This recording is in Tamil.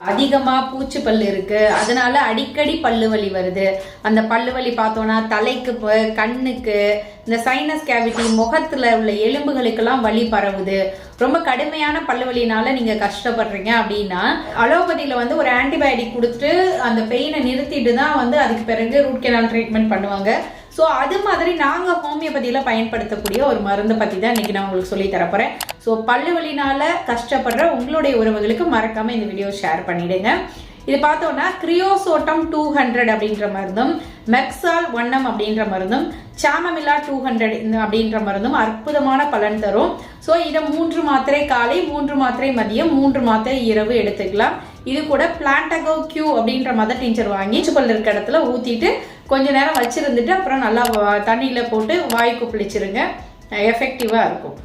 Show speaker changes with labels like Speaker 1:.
Speaker 1: அதிகமா பூச்சி பல்லு இருக்கு. அதனால அடிக்கடி பல்லு வலி வருது. அந்த பல்லு வலி பார்த்தோம்னா தலைக்கு கண்ணுக்கு இந்த சைனஸ் கேவிட்டி முகத்துல உள்ள எலும்புகளுக்கெல்லாம் வலி பரவுது. ரொம்ப கடுமையான பல்லு வலினால நீங்க கஷ்டப்படுறீங்க அப்படின்னா அலோபதியில வந்து ஒரு ஆன்டிபயோட்டிக் கொடுத்துட்டு அந்த பெயினை நிறுத்திட்டு தான் வந்து அதுக்கு பிறகு ரூட் கெனால் ட்ரீட்மெண்ட் பண்ணுவாங்க. ஸோ அது மாதிரி நாங்கள் ஹோமியோபதியில் பயன்படுத்தக்கூடிய ஒரு மருந்தை பற்றி தான் இன்றைக்கி நான் உங்களுக்கு சொல்லி தரப்போகிறேன் ஸோ பல்லு வலினால் கஷ்டப்படுற உங்களுடைய உறவுகளுக்கு மறக்காமல் இந்த வீடியோ ஷேர் பண்ணிடுங்க. இது பார்த்தோன்னா கிரியோசோட்டம் டூ ஹண்ட்ரட் அப்படின்ற மருந்தும் மெக்ஸால் ஒன்னம் அப்படின்ற மருந்தும் சாமமில்லா டூ ஹண்ட்ரட் அப்படின்ற மருந்தும் அற்புதமான பலன் தரும். ஸோ இதை மூன்று மாத்திரை காலை மூன்று மாத்திரை மதியம் மூன்று மாத்திரை இரவு எடுத்துக்கலாம். இது கூட பிளான்டகோ கியூ அப்படின்ற மதர் டீச்சர் வாங்கி சுப்பல் இருக்க இடத்துல ஊற்றிட்டு கொஞ்ச நேரம் வச்சிருந்துட்டு அப்புறம் நல்லா தண்ணியில் தண்ணியில போட்டு வாய் குப்பிளிச்சிருங்க. எஃபெக்டிவாக இருக்கும்.